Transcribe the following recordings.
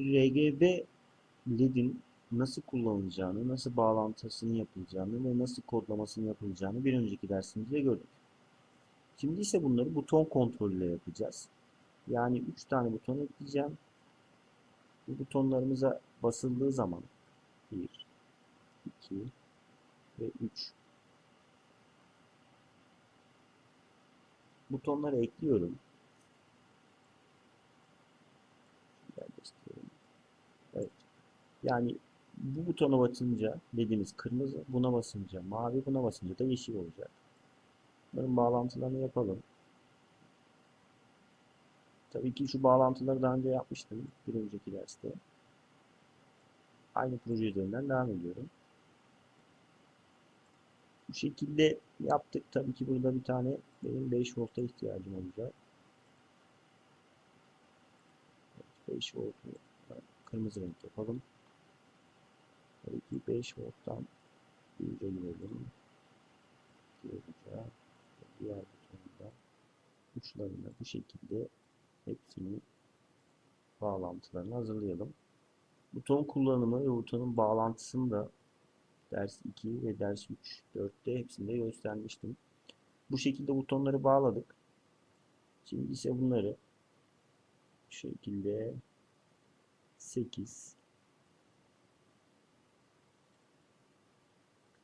RGB LED'in nasıl kullanılacağını, nasıl bağlantısını yapılacağını ve nasıl kodlamasını yapılacağını bir önceki dersimizde gördük. Şimdi ise bunları buton kontrolüyle yapacağız. Yani 3 tane buton ekleyeceğim. Bu butonlarımıza basıldığı zaman 1, 2 ve 3 butonları ekliyorum. Yerleştirelim. Evet. Yani bu butona basınca dediğimiz kırmızı, buna basınca mavi, buna basınca da yeşil olacak. Bunların bağlantılarını yapalım. Tabii ki şu bağlantıları daha önce yapmıştım bir önceki derste. Aynı proje üzerinden devam ediyorum. Bu şekilde yaptık. Tabii ki burada bir tane benim 5 volta ihtiyacım olacak. 5 voltu kırmızı renk yapalım. Tabii ki 5 volttan 100'e girelim. Diyorca diğer butonunda uçlarını bu şekilde hepsini bağlantılarını hazırlayalım. Buton kullanımı ve butonun bağlantısını da ders 2 ve ders 3, 4'te hepsinde göstermiştim. Bu şekilde butonları bağladık. Şimdi ise bunları bu şekilde 8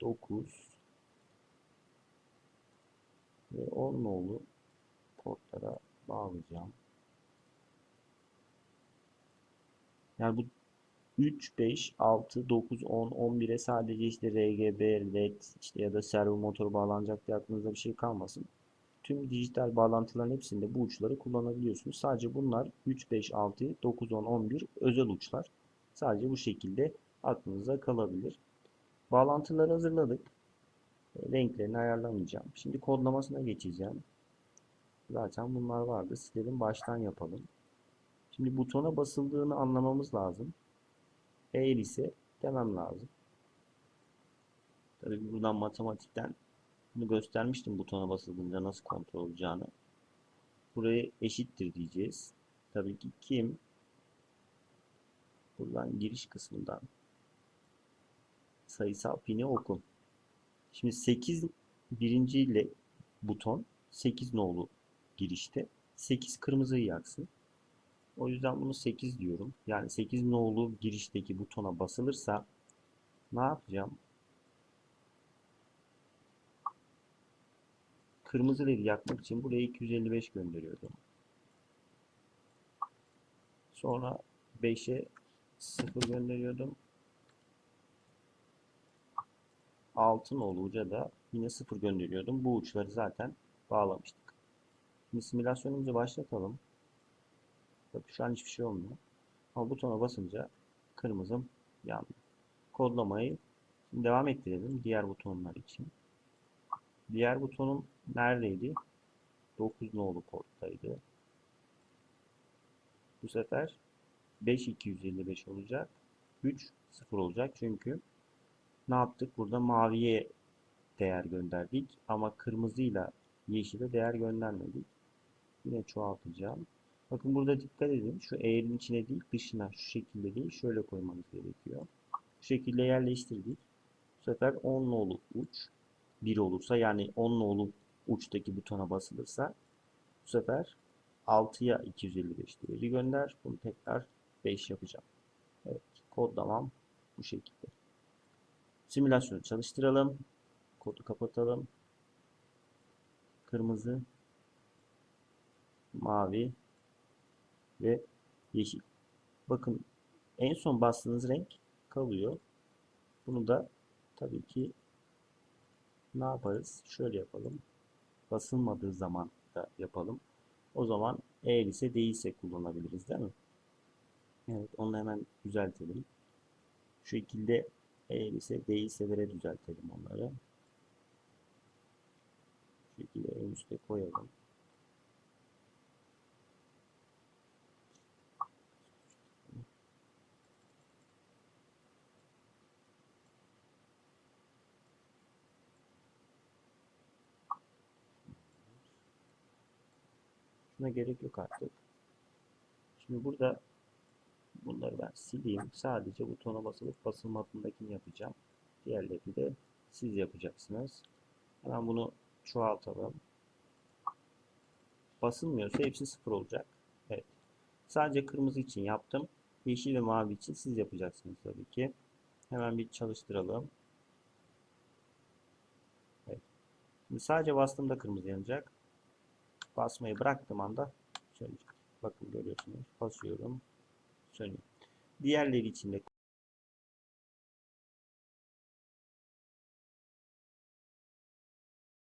9 ve 10 nolu portlara bağlayacağım. Yani bu 3, 5, 6, 9, 10, 11'e sadece işte RGB, LED işte ya da servo motor bağlanacak diye aklınızda bir şey kalmasın. Tüm dijital bağlantıların hepsinde bu uçları kullanabiliyorsunuz. Sadece bunlar 3, 5, 6, 9, 10, 11 özel uçlar. Sadece bu şekilde aklınıza kalabilir. Bağlantıları hazırladık. Renklerini ayarlamayacağım. Şimdi kodlamasına geçeceğim. Zaten bunlar vardı. Silelim baştan yapalım. Şimdi butona basıldığını anlamamız lazım. Eğer ise demem lazım. Tabii buradan matematikten bunu göstermiştim butona basıldığında nasıl kontrol olacağını. Buraya eşittir diyeceğiz. Tabii ki kim buradan giriş kısmından sayısal pini oku. Şimdi 8 birinci ile buton 8 nolu girişte 8 kırmızıyı yaksın. O yüzden bunu 8 diyorum. Yani 8 nolu girişteki butona basılırsa ne yapacağım? Kırmızı ledi yakmak için buraya 255 gönderiyordum. Sonra 5'e 0 gönderiyordum. Altın oluca da yine 0 gönderiyordum. Bu uçları zaten bağlamıştık. Şimdi simülasyonumuzu başlatalım. Bak şu an hiçbir şey olmuyor. Ama butona basınca kırmızım yandı. Kodlamayı devam ettirelim diğer butonlar için. Diğer butonum neredeydi? 9 nolu porttaydı. Bu sefer 5255 olacak. 3 0 olacak çünkü ne yaptık? Burada maviye değer gönderdik ama kırmızıyla yeşile değer göndermedik. Yine çoğaltacağım. Bakın burada dikkat edin. Şu eğerin içine değil dışına şu şekilde değil şöyle koymanız gerekiyor. Bu şekilde yerleştirdik. Bu sefer 10 nolu uç 1 olursa yani 10 nolu uçtaki butona basılırsa bu sefer 6'ya 255 değeri gönder. Bunu tekrar 5 yapacağım. Evet kodlamam bu şekilde. Simülasyonu çalıştıralım. Kodu kapatalım. Kırmızı, mavi ve yeşil. Bakın en son bastığınız renk kalıyor. Bunu da tabii ki ne yaparız? Şöyle yapalım. Basılmadığı zaman da yapalım. O zaman eğer ise değilse kullanabiliriz değil mi? Evet onu hemen düzeltelim. Şu şekilde eğer ise değilselere düzeltelim onları. Şu şekilde en üstte koyalım. Şuna gerek yok artık. Şimdi burada Bunları ben sileyim. Sadece butona basılıp basılmadığındakini yapacağım. Diğerleri de siz yapacaksınız. Hemen bunu çoğaltalım. Basılmıyorsa hepsi sıfır olacak. Evet. Sadece kırmızı için yaptım. Yeşil ve mavi için siz yapacaksınız tabii ki. Hemen bir çalıştıralım. Evet. Şimdi sadece bastığımda kırmızı yanacak. Basmayı bıraktığım anda sönecek. Bakın görüyorsunuz. Basıyorum. Sönüyor. Diğerleri için de